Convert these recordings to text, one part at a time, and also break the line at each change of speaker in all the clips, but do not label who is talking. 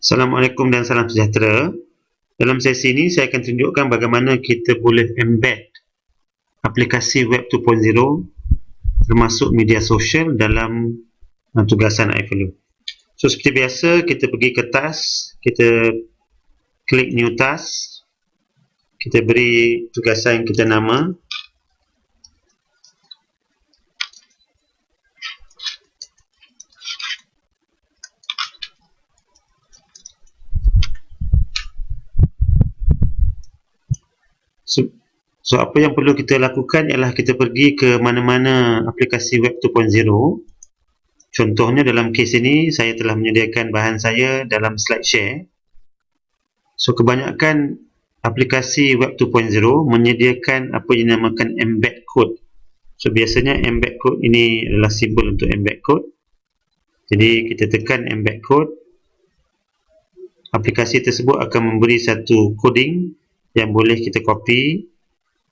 Assalamualaikum dan salam sejahtera. Dalam sesi ini saya akan tunjukkan bagaimana kita boleh embed aplikasi web 2.0 termasuk media sosial dalam uh, tugasan iFollow. So seperti biasa kita pergi ke task, kita klik new task. Kita beri tugasan kita nama So, so apa yang perlu kita lakukan ialah kita pergi ke mana-mana aplikasi web 2.0 contohnya dalam kes ini saya telah menyediakan bahan saya dalam slide share so kebanyakan aplikasi web 2.0 menyediakan apa yang dinamakan embed code. So biasanya embed code ini adalah simbol untuk embed code. Jadi kita tekan embed code. Aplikasi tersebut akan memberi satu coding yang boleh kita copy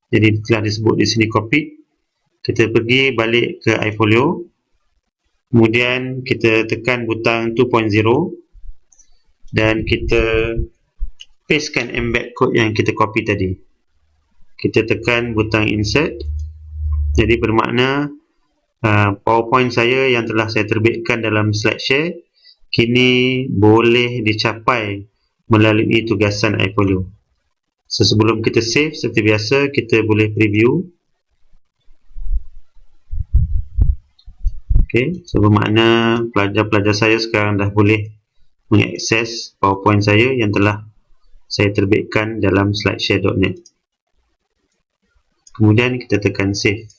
jadi telah disebut di sini copy. Kita pergi balik ke iFolio. Kemudian kita tekan butang 2.0 dan kita pastekan embed code yang kita copy tadi. Kita tekan butang insert. Jadi bermakna uh, powerpoint saya yang telah saya terbitkan dalam slide share kini boleh dicapai melalui tugasan iFolio So, sebelum kita save, seperti biasa, kita boleh preview. Okay, so bermakna pelajar-pelajar saya sekarang dah boleh mengakses PowerPoint saya yang telah saya terbitkan dalam slideshare.net. Kemudian kita tekan save.